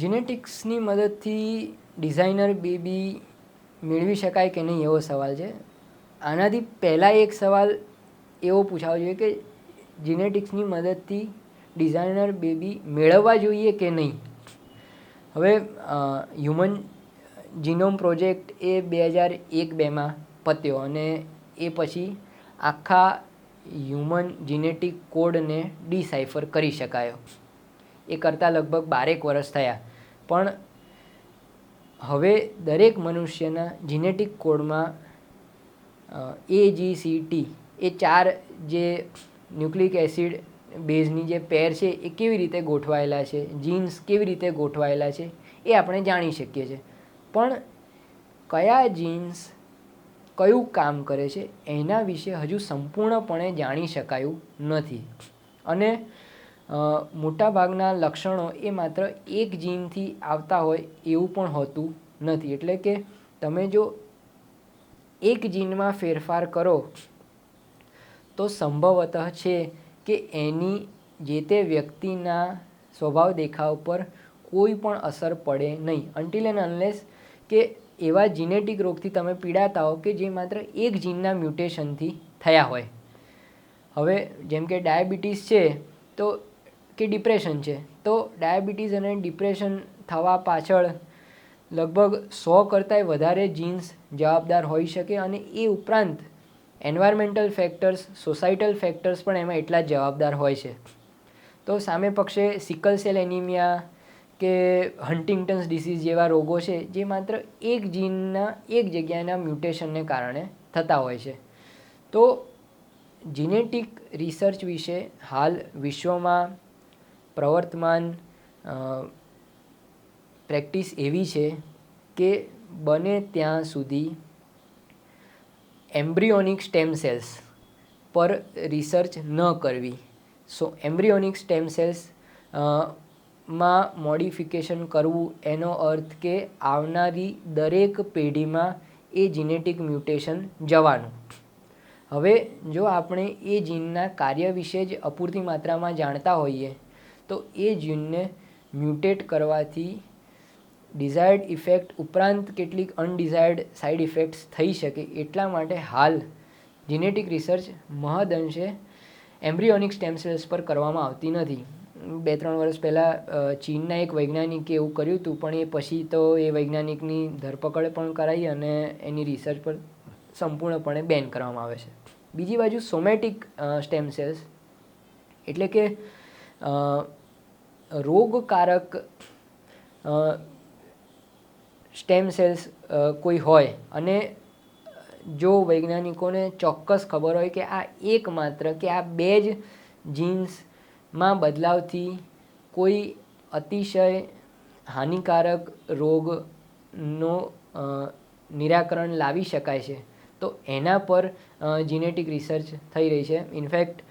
જીનેટિક્સની મદદથી designer baby મેળવી શકાય કે નહીં એવો સવાલ છે. આનાથી પહેલાં એક સવાલ એવો પૂછાવો જોઈએ કે જીનેટિક્સની મદદથી ડિઝાઇનર બેબી મેળવવા જોઈએ કે નહીં? હવે હ્યુમન જીનોમ પ્રોજેક્ટ એ બે હજાર એક બેમાં પત્યો અને એ પછી આખા હ્યુમન જીનેટિક કોડને ડિસાઇફર કરી શકાયો. એ કરતાં લગભગ બારેક વર્ષ થયા. પણ હવે દરેક મનુષ્યના જીનેટિક કોડમાં એ જી સી ટી એ ચાર જે ન્યુક્લિક એસિડ બેઝની જે પેર છે એ કેવી રીતે ગોઠવાયેલા છે જીન્સ કેવી રીતે ગોઠવાયેલા છે એ આપણે જાણી શકીએ છીએ. પણ કયા જીન્સ કયું કામ કરે છે એના વિશે હજુ સંપૂર્ણપણે જાણી શકાયું નથી. અને મોટાભાગના લક્ષણો એ માત્ર એક જીનથી આવતા હોય એવું પણ હોતું નથી. એટલે કે તમે જો એક જીનમાં ફેરફાર કરો, તો સંભવતઃ છે કે એની જે તે વ્યક્તિના સ્વભાવ દેખાવ પર કોઈ પણ અસર પડે નહીં. અન્ટિલ એન્ડ અનલેસ કે એવા જીનેટિક રોગથી તમે પીડાતા હો કે જે માત્ર એક જીનના મ્યુટેશનથી થયા હોય. હવે જેમ કે ડાયાબિટીસ છે, તો કે ડિપ્રેશન છે. તો ડાયાબિટીસ અને ડિપ્રેશન થવા પાછળ લગભગ સો કરતાંય વધારે જીન્સ જવાબદાર હોઈ શકે અને એ ઉપરાંત એન્વાયરમેન્ટલ ફેક્ટર્સ સોસાયટલ ફેક્ટર્સ પણ એમાં એટલા જ જવાબદાર હોય છે. તો સામે પક્ષે સિકલ સેલ એનિમિયા કે હન્ટિંગ્ટન્સ ડિસીઝ જેવા રોગો છે, જે માત્ર એક જીનના એક જગ્યાના મ્યુટેશનને કારણે થતા હોય છે. તો જીનેટિક રિસર્ચ વિશે હાલ વિશ્વમાં પ્રવર્તમાન પ્રેક્ટિસ એવી છે કે બને ત્યાં સુધી એમ્બ્રિયોનિક સ્ટેમ સેલ્સ પર રિસર્ચ ન કરવી. સો, એમ્બ્રિયોનિક સ્ટેમ સેલ્સમાં મોડિફિકેશન કરવું એનો અર્થ કે આવનારી દરેક પેઢીમાં એ જીનેટિક મ્યુટેશન જવાનું. હવે જો આપણે એ જીનના કાર્ય વિશે જ અપૂરતી માત્રામાં જાણતા હોઈએ તો એ જીનને મ્યુટેટ કરવાથી ડિઝાયર્ડ ઇફેક્ટ ઉપરાંત કેટલીક અનડિઝાયર્ડ સાઇડ ઇફેક્ટ્સ થઈ શકે એટલા માટે હાલ જીનેટિક રિસર્ચ મહદઅંશે એમ્બ્રિયોનિક સ્ટેમ સેલ્સ પર કરવામાં આવતી નથી. બે ત્રણ વર્ષ પહેલાં ચીનના એક વૈજ્ઞાનિકે એવું કર્યું હતું, પણ એ પછી તો એ વૈજ્ઞાનિકની ધરપકડ પણ કરાઈ અને એની રિસર્ચ પર સંપૂર્ણપણે બેન કરવામાં આવે છે. બીજી બાજુ સોમેટિક સ્ટેમ સેલ્સ એટલે કે રોગકારક સ્ટેમ સેલ્સ કોઈ હોય અને જો વૈજ્ઞાનિકોને ચોક્કસ ખબર હોય કે આ એકમાત્ર કે આ બે જ જીન્સમાં બદલાવથી કોઈ અતિશય હાનિકારક રોગનો નિરાકરણ લાવી શકાય છે, તો એના પર જીનેટિક રિસર્ચ થઈ રહી છે. ઇનફેક્ટ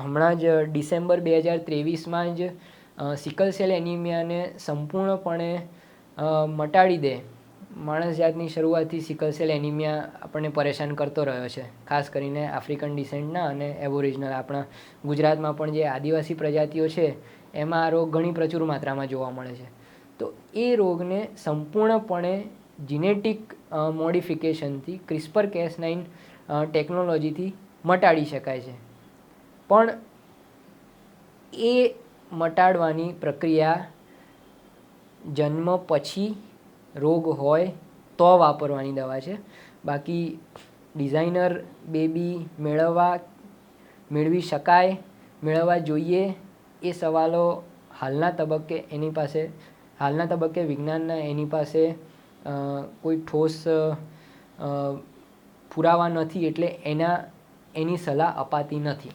હમણાં જ ડિસેમ્બર બે હજાર ત્રેવીસમાં જ સિકલ સેલ એનિમિયાને સંપૂર્ણપણે મટાડી દે. માણસ જાતની શરૂઆતથી સિકલ સેલ એનિમિયા આપણને પરેશાન કરતો રહ્યો છે. ખાસ કરીને આફ્રિકન ડિસેન્ટના અને એબોરિજનલ. આપણા ગુજરાતમાં પણ જે આદિવાસી પ્રજાતિઓ છે, એમાં આ રોગ ઘણી પ્રચુર માત્રામાં જોવા મળે છે. તો એ રોગને સંપૂર્ણપણે જીનેટિક મોડિફિકેશનથી, ક્રિસ્પર કેસ નાઇન ટેકનોલોજીથી મટાડી શકાય છે. પણ એ મટાડવાની પ્રક્રિયા જન્મ પછી રોગ હોય તો વાપરવાની દવા છે. બાકી ડિઝાઇનર બેબી મેળવવા, મેળવી શકાય, મેળવવા જોઈએ એ સવાલો હાલના તબક્કે એની પાસે, હાલના તબક્કે વિજ્ઞાનના એની પાસે કોઈ ઠોસ પુરાવા નથી એટલે એના, એની સલાહ અપાતી નથી.